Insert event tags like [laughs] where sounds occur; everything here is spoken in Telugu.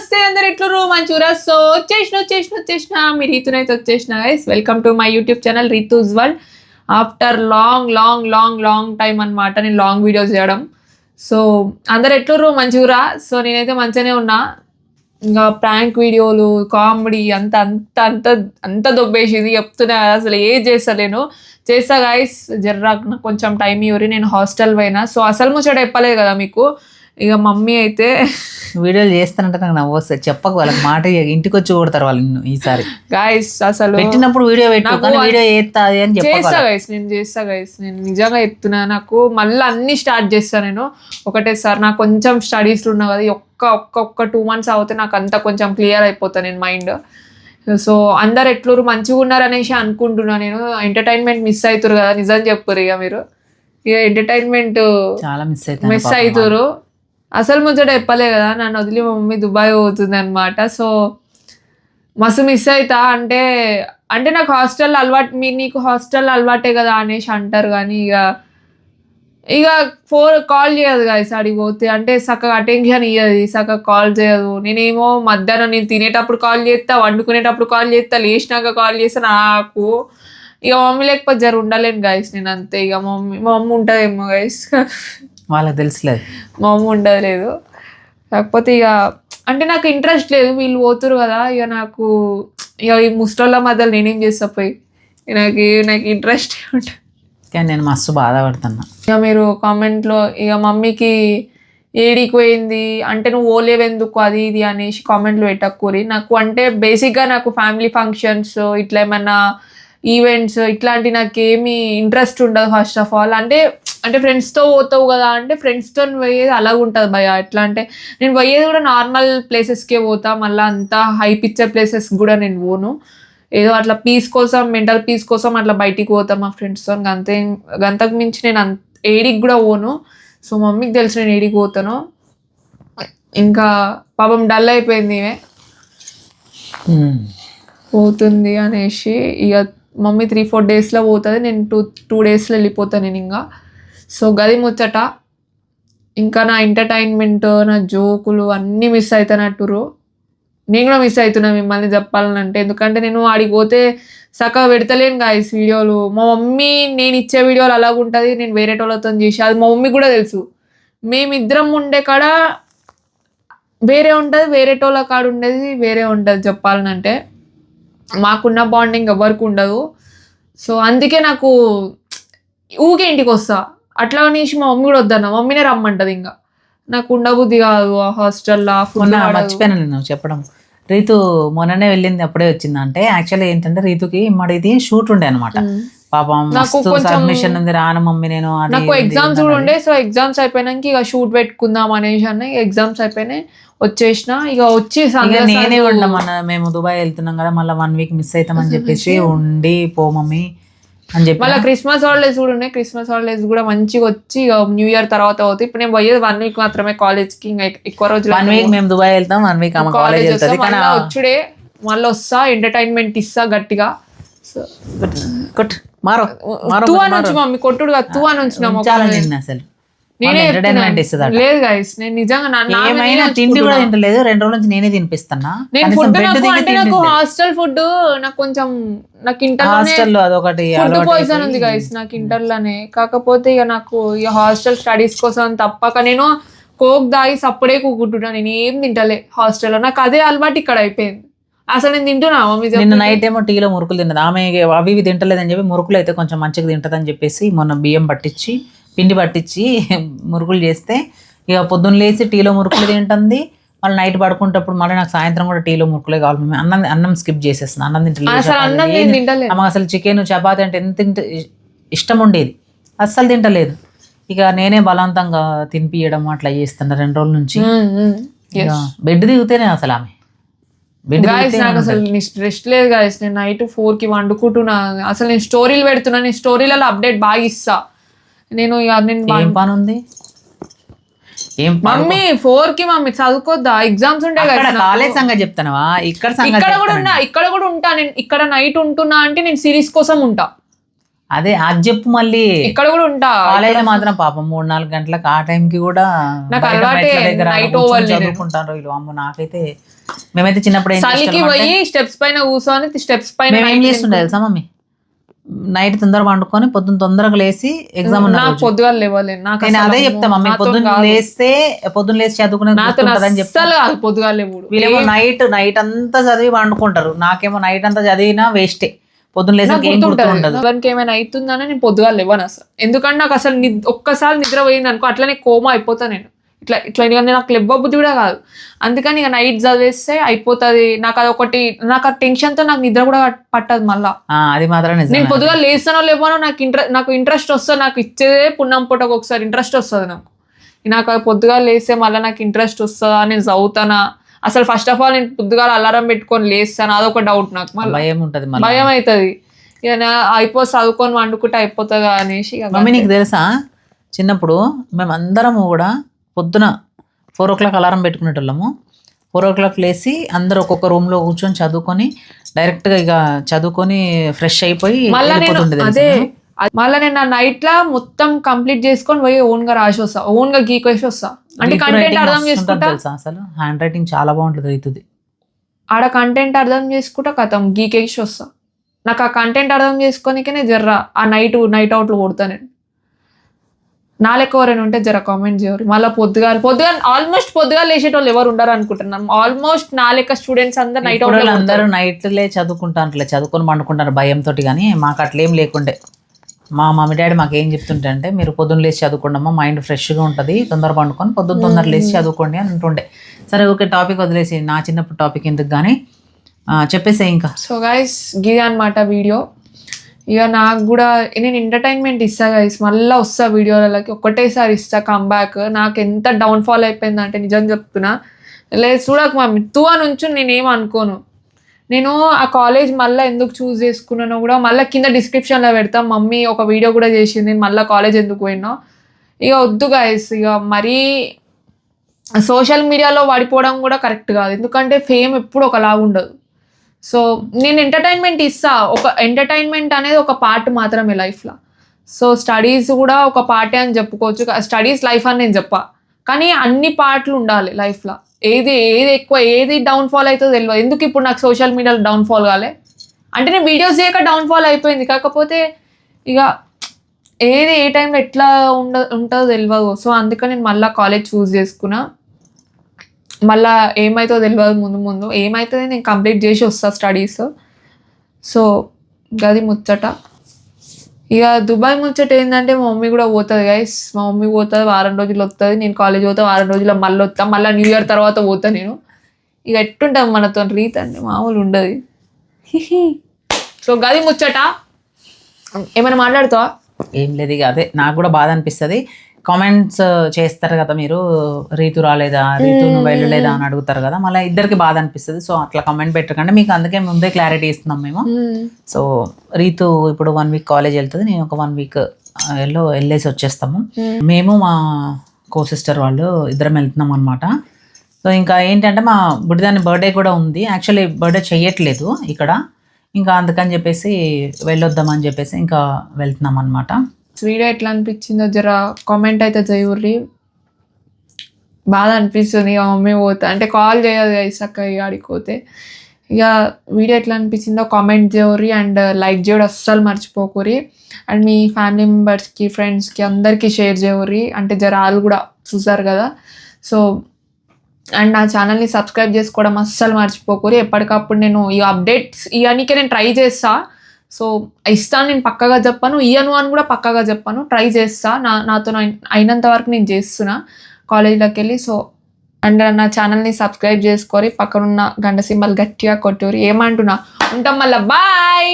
నమస్తే అందరు ఎట్లురు మంచూరా సో వచ్చేసిన వచ్చేసిన వచ్చేసిన మీ రీతునైతే వచ్చేసిన guys welcome to my YouTube channel Ritu's world after long long long long time అన్నమాట నేను లాంగ్ వీడియోస్ చేయడం. సో అందరు ఎట్లుర్రు మంచూరా సో నేనైతే మంచిగానే ఉన్నా. ఇంకా ప్రాంక్ వీడియోలు కామెడీ అంత అంత అంత అంత దొబ్బేసింది. చెప్తున్నా అసలు ఏం చేస్తలేను చేస్తా గాయస్ జర్రా నాకు కొంచెం టైం ఇవ్వరు. నేను హాస్టల్ పోయినా. సో అసలు ముచ్చట చెప్పలేదు కదా మీకు. ఇక మమ్మీ అయితే వీడియోలు చేస్తానంటే నాకు నవ్వు వస్తుంది. చెప్పకు వాళ్ళకి మాట. ఇంటికి వచ్చి కొడతారు వాళ్ళు నిన్ను ఈసారి. గాయస్ అసలు పెట్టినప్పుడు వీడియో పెట్టు కానీ వీడియో చేస్తాది అని చేస్తా. గైస్ నేను చేస్తా గైస్ నేను నిజంగా ఎత్తున్నా నాకు మళ్ళీ అన్ని స్టార్ట్ చేస్తా నేను. ఒకటే సార్ నాకు కొంచెం స్టడీస్ ఉన్నా కదా ఒక్క ఒక్క ఒక్క టూ మంత్స్ అవుతే నాకు అంతా కొంచెం క్లియర్ అయిపోతా నేను మైండ్ సో అందరు ఎట్లూరు మంచిగా ఉన్నారు అనేసి అనుకుంటున్నా నేను. ఎంటర్టైన్మెంట్ మిస్ అవుతారు కదా నిజం చెప్పురు ఇక మీరు. ఇక ఎంటర్టైన్మెంట్ చాలా మిస్ మిస్ అవుతారు అసలు ముచ్చట చెప్పలే కదా నన్ను వదిలి మా మమ్మీ దుబాయ్ పోతుంది అనమాట సో మస్తు మిస్ అవుతా అంటే అంటే నాకు హాస్టల్ అలవాటు మీ నీకు హాస్టల్ అలవాటే కదా అనేసి అంటారు కానీ ఇక ఇక ఫోన్ కాల్ చేయదు గాయస్ అడిగి పోతే. అంటే చక్కగా అటెన్షన్ ఇయ్యదు చక్కగా కాల్ చేయదు. నేనేమో మధ్యాహ్నం నేను తినేటప్పుడు కాల్ చేస్తా వండుకునేటప్పుడు కాల్ చేస్తా లేచినాక కాల్ చేస్తా నాకు. ఇక మమ్మీ లేకపోతే జర ఉండలేను గాయస్ నేను అంతే. ఇక మమ్మీ మా మమ్మీ ఉంటుందేమో గైస్ వాళ్ళకి తెలుసులేదు మా అమ్మ ఉండదు లేదు కాకపోతే ఇక అంటే నాకు ఇంట్రెస్ట్ లేదు. వీళ్ళు పోతురు కదా ఇక నాకు ఇక ఈ ముస్టోళ్ళ మధ్యలో నేనేం చేస్తా పోయి నాకు నాకు ఇంట్రెస్ట్ ఉంటుంది. కానీ నేను మస్తు బాధపడుతున్నా. ఇక మీరు కామెంట్లో ఇక మమ్మీకి ఏడికి పోయింది అంటే నువ్వు ఓలేవు ఎందుకు అది ఇది అనేసి కామెంట్లు పెట్టకూరి. నాకు అంటే బేసిక్గా నాకు ఫ్యామిలీ ఫంక్షన్స్ ఇట్లా ఏమన్నా ఈవెంట్స్ ఇట్లాంటి నాకు ఏమీ ఇంట్రెస్ట్ ఉండదు ఫస్ట్ ఆఫ్ ఆల్ అంటే అంటే ఫ్రెండ్స్తో పోతావు కదా అంటే ఫ్రెండ్స్తో పోయేది అలాగ ఉంటుంది భయ. ఎట్లా అంటే నేను పోయేది కూడా నార్మల్ ప్లేసెస్కే పోతా. మళ్ళీ అంత హై పిక్చర్ ప్లేసెస్ కూడా నేను పోను. ఏదో అట్లా పీస్ కోసం మెంటల్ పీస్ కోసం అట్లా బయటికి పోతా మా ఫ్రెండ్స్తో అంతే గంతకు మించి నేను అంత ఏడికి కూడా పోను. సో మమ్మీకి తెలుసు నేను ఏడికి పోతాను. ఇంకా పాపం డల్ అయిపోయింది ఈమె. ఉమ్. పోతుంది అనేసి ఇక మమ్మీ త్రీ ఫోర్ డేస్లో పోతుంది. నేను టూ టూ డేస్లో వెళ్ళిపోతాను నేను ఇంకా. సో గది ముచ్చట. ఇంకా నా ఎంటర్టైన్మెంట్ నా జోకులు అన్నీ మిస్ అవుతున్నట్టురు నేను కూడా మిస్ అవుతున్నా మిమ్మల్ని చెప్పాలనంటే. ఎందుకంటే నేను ఆడికి పోతే సక్కగా పెడతలేను గాయస్ వీడియోలు. మా మమ్మీ నేను ఇచ్చే వీడియోలు అలాగ ఉంటుంది నేను వేరే వాళ్ళతో చేసి అది మా మమ్మీ కూడా తెలుసు. మేమిద్దరం ఉండే కాడ వేరే ఉంటుంది వేరే టోళ్ళ కాడ ఉండేది వేరే ఉంటుంది చెప్పాలనంటే. మాకున్న బాండింగ్ ఎవరికి ఉండదు. సో అందుకే నాకు ఊకే ఇంటికి వస్తా అట్లా అనేసి మా మమ్మీ కూడా వద్దన్న. మమ్మీనే రమ్మంటది ఇంకా నాకు ఉండబుద్ధి కాదు ఆ హాస్టల్లో మొన్న మర్చిపోయాను నేను చెప్పడం. రీతు మొన్ననే వెళ్ళింది అప్పుడే వచ్చింది అంటే యాక్చువల్లీ ఏంటంటే రీతుకి మడిది షూట్ ఉండే అనమాట పాపం సబ్మిషన్ ఉంది రాను మమ్మీ నేను నాకు ఇది ఎగ్జామ్స్ ఇది కూడా. ఉండే సో ఎగ్జామ్స్ అయిపోయినాక ఇక షూట్ పెట్టుకుందాం అనేసి అన్న. ఎగ్జామ్స్ అయిపోయినాయి వచ్చేసిన. ఇక వచ్చి నేనే సార్లు- ఉండ మన మేము దుబాయ్ వెళ్తున్నాం కదా మళ్ళీ వన్ వీక్ మిస్ అవుతామని [laughs] చెప్పేసి ఉండి పో మమ్మీ. అని చెప్పి మళ్ళీ క్రిస్మస్ హాలిడేస్ కూడా ఉన్నాయి. క్రిస్మస్ హాలిడేస్ కూడా మంచిగా వచ్చి ఇక న్యూ ఇయర్ తర్వాత అవుతాయి ఇప్పుడు నేను పోయేది వన్ వీక్ మాత్రమే కాలేజ్కి ఇంకా ఎక్కువ రోజులు వన్ వీక్ మేము దుబాయ్ వెళ్తాం వన్ వీక్ కాలేజ్ వచ్చుడే మళ్ళీ వస్తా ఎంటర్టైన్మెంట్ ఇస్తా గట్టిగా. మారో తూ అని మమ్మీ కొట్టుడు కాదు తూ అని ఉంచిన చాలా నిన్న అసలు. ఎంటర్టైన్మెంట్ ఇస్తుంది లేదు గైస్ నేను నిజంగా ఏమైనా తిండి కూడా తింటలేదు రెండు రోజుల నుంచి నేనే తినిపిస్తున్నా. నేను ఫుడ్ అంటే నాకు. హాస్టల్ ఫుడ్ నాకు కొంచెం నాకు ఇంటర్లోనే హాస్టల్లో అదొకటి ఫుడ్ పాయిజన్ ఉంది గైస్ నాకు ఇంటర్లోనే. కాకపోతే ఇక నాకు ఇక హాస్టల్ స్టడీస్ కోసం తప్పక నేను కోక్ దాగి సప్పుడే కూకుంటున్నా నేను ఏం తింటలే హాస్టల్లో నాకు అదే అలవాటు ఇక్కడ అయిపోయింది. అసలు నేను తింటున్నా మమ్మీ నిన్న. నైట్ ఏమో టీలో మురుకులు తిన్నది. ఆమె అవి ఇవి తింటలేదని చెప్పి మురుకులు అయితే కొంచెం మంచిగా తింటదని చెప్పేసి మొన్న బియ్యం పట్టించి పిండి పట్టించి మురుకులు చేస్తే ఇక పొద్దున్న లేచి టీలో మురుకులు తింటుంది. మళ్ళీ నైట్ పడుకుంటప్పుడు మళ్ళీ నాకు సాయంత్రం కూడా టీలో మురుకులే కావాలి మమ్మీ. అన్నం అన్నం స్కిప్ చేసేస్తుంది అన్నం తింటలేదు. ఆమెకు అసలు చికెన్ చపాతి అంటే ఎంత తింటే ఇష్టం ఉండేది. అస్సలు తింటలేదు. ఇక నేనే బలవంతంగా తినిపియడం అట్లా చేస్తున్నా రెండు రోజుల నుంచి. బెడ్ దిగుతేనే అసలు ఆమె. గాయస్ నాకు అసలు రెస్ట్ లేదు గాయస్ నేను నైట్ ఫోర్కి వండుకుంటున్నా. అసలు నేను స్టోరీలు పెడుతున్నా. నేను స్టోరీలలో అప్డేట్ బాగా ఇస్తా. నేను ఇక నేను ఏం పని ఉంది ఏం పని మమ్మీ ఫోర్కి మమ్మీ చదువుకోద్దా? ఎగ్జామ్స్ ఉంటాయి అక్కడ కదా కాలేజ్ సంగతి చెప్తానవా? ఇక్కడ సంగతి ఇక్కడ కూడా చెప్తాను. ఉన్నా ఇక్కడ కూడా ఉంటా. నేను ఇక్కడ నైట్ ఉంటున్నా అంటే నేను సిరీస్ కోసం ఉంటా. అదే అది చెప్పు మళ్ళీ. ఇక్కడ కూడా ఉంటా. కాలేజ్ మాత్రం పాపం మూడు నాలుగు గంటలకు ఆ time కి కూడా నాకు బయట అలవాటే మెట్ల దగ్గర night కూర్చొని oval నేను. చదువుకుంటారు వీళ్ళు. అమ్మ నాకైతే మేమైతే చిన్నప్పుడు ఏం చలికి చేసేవాళ్ళం పోయి స్టెప్స్ పైన కూర్చొని స్టెప్స్ పైన మేము ఏం night చేస్తుండే తెలుసా మమ్మీ? నైట్ తొందర పండుకొని పొద్దున్న తొందరగా లేసి ఎగ్జామ్. పొద్దుగా లేవలేను నాకు నేను అదే చెప్తా మమ్మీ పొద్దున్న. లేస్తే పొద్దున్న లేచి చదువుకునే నాతో అని చెప్తా అస్సలు కాదు పొద్దుగా లేవుడు. వీళ్ళేమో నైట్ నైట్ అంతా చదివి పండుకుంటారు నాకేమో నైట్ అంతా చదివినా వేస్టే. పొద్దున్న ఎవరికి ఏమైనా అవుతుందని నేను పొద్దుగా లేవను అసలు. ఎందుకంటే నాకు అసలు ఒక్కసారి నిద్ర పోయింది అనుకో అట్లనే కోమా అయిపోతా నేను. ఇట్లా ఇట్లా ఇక నాకు లెవ్వ బుద్ధి కూడా కాదు. అందుకని ఇక నైట్ చదివేస్తే అయిపోతుంది. నాకు అది ఒకటి నాకు ఆ టెన్షన్తో నాకు నిద్ర కూడా పట్టదు మళ్ళా. అది మాత్రం నేను పొద్దుగా లేస్తానో లేవనో నాకు ఇంట్రె నాకు ఇంట్రెస్ట్ వస్తుంది. నాకు ఇచ్చేదే పున్నం పూటకు ఒకసారి ఇంట్రెస్ట్ వస్తుంది నాకు. నాకు అది పొద్దుగా లేస్తే మళ్ళీ నాకు ఇంట్రెస్ట్ వస్తుందా? నేను చదువుతానా? అసలు ఫస్ట్ ఆఫ్ ఆల్ నేను పొద్దుగా అలారం పెట్టుకొని లేస్తాను? అదొక డౌట్ నాకు మళ్ళీ. భయం ఉంటది భయం అవుతుంది ఇక నా అయిపో చదువుకొని వండుకుంటే అయిపోతుందా అనేసి మమ్మీ నీకు తెలుసా? చిన్నప్పుడు మేమందరము కూడా పొద్దున ఫోర్ ఓ క్లాక్ అలారం పెట్టుకునేటోళ్ళము. ఫోర్ ఓ క్లాక్ లేచి అందరూ ఒక్కొక్క room లో కూర్చొని చదువుకొని direct గా ఇక చదువుకొని ఫ్రెష్ అయిపోయి మళ్ళా నేను అదే మళ్ళా నా నైట్ లా మొత్తం కంప్లీట్ చేసుకొని పోయి ఓన్గా రాసి వస్తా ఓన్గా గీకేసి వస్తా. అంటే కంటెంట్ అర్థం చేసుకుంటా. తెలుసా అసలు? హ్యాండ్ రైటింగ్ చాలా బాగుంటుంది రీతుది ఆడ కంటెంట్ అర్థం చేసుకుంటా కథం గీకేసి వస్తా. నాకు ఆ కంటెంట్ అర్థం చేసుకోనికనే జర్ర ఆ నైట్ నైట్ అవుట్లు కొడతా నేను. నా లెక్క ఎవరైనా ఉంటే జర కామెంట్ చేయరు. మళ్ళీ పొద్దుగా పొద్దుగా ఆల్మోస్ట్ పొద్దుగా లేచేటోళ్ళు ఎవరు ఉండరు అనుకుంటున్నాను ఆల్మోస్ట్ నా లెక్క స్టూడెంట్స్ అందరు నైట్ అందరూ నైట్లే చదువుకుంటారు చదువుకొని పండుకుంటారు భయంతో కానీ మాకు అట్లేం లేకుండే. మా మమ్మీ డాడీ మాకు ఏం చెప్తుంటే అంటే మీరు పొద్దున్న లేచి చదువుకోండమ్మా మైండ్ ఫ్రెష్గా ఉంటుంది తొందర పండుకొని పొద్దున్న తొందర లేచి చదువుకోండి అని అంటుండే. సరే ఓకే టాపిక్ వదిలేసి నా చిన్నప్పుడు టాపిక్ ఎందుకు కానీ చెప్పేసే ఇంకా. సో గైస్ గిది అనమాట వీడియో ఇక నాకు కూడా నేను ఎంటర్టైన్మెంట్ ఇస్తా గైస్ మళ్ళీ వస్తా వీడియోలకి ఒక్కటేసారి ఇస్తా కమ్బ్యాక్ నాకు ఎంత డౌన్ఫాల్ అయిపోయిందంటే నిజం చెప్తున్నా. లేదు చూడక మమ్మీ. తూ అని ఉంచు నేనేం అనుకోను. నేను ఆ కాలేజ్ మళ్ళీ ఎందుకు చూస్ చేసుకున్నానో కూడా మళ్ళీ కింద డిస్క్రిప్షన్లో పెడతా. మమ్మీ ఒక వీడియో కూడా చేసింది. నేను మళ్ళీ కాలేజ్ ఎందుకు పోయినా. ఇక వద్దు గైస్ ఇక మరీ సోషల్ మీడియాలో పడిపోవడం కూడా కరెక్ట్ కాదు. ఎందుకంటే ఫేమ్ ఎప్పుడు ఒకలాగా ఉండదు సో నేను ఎంటర్టైన్మెంట్ ఇస్తా. ఒక ఎంటర్టైన్మెంట్ అనేది ఒక పార్ట్ మాత్రమే లైఫ్లో సో స్టడీస్ కూడా ఒక పార్టే అని చెప్పుకోవచ్చు. స్టడీస్ లైఫ్ అని నేను చెప్పా. కానీ అన్ని పార్ట్లు ఉండాలి లైఫ్లో ఏది ఏది ఎక్కువ ఏది డౌన్ఫాల్ అవుతుందో తెలియదు ఎందుకు ఇప్పుడు నాకు సోషల్ మీడియాలో డౌన్ఫాల్ కాలే? అంటే నేను వీడియోస్ చేయక డౌన్ఫాల్ అయిపోయింది. కాకపోతే ఇక ఏది ఏ టైంలో ఎట్లా ఉండ ఉంటుందో తెలియదు సో అందుకని నేను మళ్ళీ కాలేజ్ చూస్ చేసుకున్నా. మళ్ళా ఏమవుతుందో తెలియదు ముందు ముందు. ఏమవుతుంది నేను కంప్లీట్ చేసి వస్తా స్టడీస్. సో గది ముచ్చట. ఇక దుబాయ్ ముచ్చట ఏంటంటే మా మమ్మీ కూడా పోతుంది గైస్ మా మమ్మీ పోతుంది వారం రోజులు వస్తుంది. నేను కాలేజ్ పోతా వారం రోజుల్లో మళ్ళీ వస్తా. మళ్ళీ న్యూ ఇయర్ తర్వాత పోతా నేను. ఇక ఎట్టుంటాం మనతో? రీత్ అంటే మామూలు ఉండదు. సో గది ముచ్చట. ఏమైనా మాట్లాడుతావా? ఏం లేదు ఇక అదే. నాకు కూడా బాధ అనిపిస్తుంది. కామెంట్స్ చేస్తారు కదా మీరు? రీతు రాలేదా? రీతు నువ్వు వెళ్ళలేదా అని అడుగుతారు కదా? మళ్ళీ ఇద్దరికి బాధ అనిపిస్తుంది. సో అట్లా కామెంట్ పెట్టకండి. మీకు అందుకే ముందే క్లారిటీ ఇస్తున్నాం మేము. సో రీతు ఇప్పుడు వన్ వీక్ కాలేజ్ వెళ్తుంది. నేను ఒక వన్ వీక్ వెళ్ళో వెళ్ళేసి వచ్చేస్తాము. మేము. మా కో సిస్టర్ వాళ్ళు ఇద్దరం వెళ్తున్నాం అనమాట సో ఇంకా ఏంటంటే మా బుడిదాని బర్త్డే కూడా ఉంది. యాక్చువల్లీ బర్త్డే చెయ్యట్లేదు ఇక్కడ. ఇంకా అందుకని చెప్పేసి వెళ్ళొద్దామని చెప్పేసి ఇంకా వెళ్తున్నాం అనమాట వీడియో ఎట్లా అనిపించిందో జర కామెంట్ అయితే చేయుర్రి బాధ అనిపిస్తుంది ఇక మమ్మీ పోతా. అంటే కాల్ చేయదు కదా చక్క ఇక ఆడికి పోతే. ఇక వీడియో ఎట్లా అనిపించిందో కామెంట్ చేయరి అండ్ లైక్ చేయడం అస్సలు మర్చిపోకూరి అండ్ మీ ఫ్యామిలీ మెంబర్స్కి ఫ్రెండ్స్కి అందరికీ షేర్ చేయరి అంటే జర వాళ్ళు కూడా చూసారు కదా. సో అండ్ నా ఛానల్ని సబ్స్క్రైబ్ చేసుకోవడం అస్సలు మర్చిపోకూరి ఎప్పటికప్పుడు నేను ఈ అప్డేట్స్ ఇవన్నీకే నేను ట్రై చేస్తా. సో ఇస్తాను నేను పక్కగా చెప్పాను ఇయ్యను అని కూడా పక్కగా చెప్పాను. ట్రై చేస్తా. నా నాతో అయినంత వరకు నేను చేస్తున్నా కాలేజీలోకి వెళ్ళి సో అండ్ నా ఛానల్ని సబ్స్క్రైబ్ చేసుకొని పక్కనున్న గంట సింబల్ గట్టిగా కొట్టూరి. ఏమంటున్నా? ఉంటాం మళ్ళీ. బాయ్!